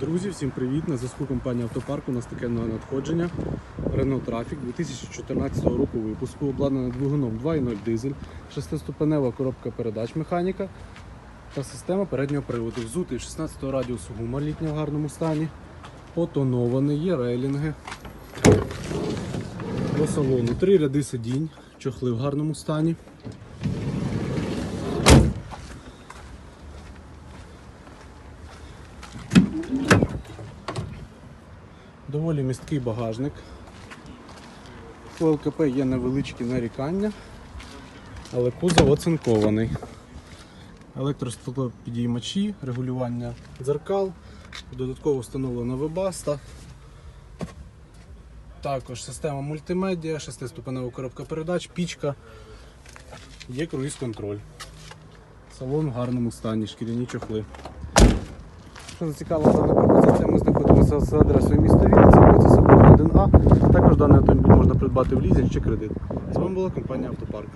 Друзі, всім привіт! На зв'язку компанія Автопарк. У нас таке нове надходження. Renault Traffic 2014 року випуску, обладнана двигуном 2.0 дизель, шестиступенева коробка передач механіка та система переднього приводу. Взутий 16 радіусу гумор літня в гарному стані. Потонований, є рейлінги. До салону три ряди сидінь, чохли в гарному стані. Доволі місткий багажник. У ЛКП є невеличкі нарікання, але кузов оцинкований. Електростеклопідіймачі, регулювання дзеркал, додатково встановлена вебаста. Також система мультимедіа, шестиступенева коробка передач, пічка, є круїз-контроль. Салон в гарному стані, шкіряні чохли. Що зацікавила дана пропозиція, ми знаходимося за адресою міста Вінниця, вулиця Соборна 1А. Також даний автомобіль можна придбати в лізінг чи кредит. З вами була компанія Автопарк.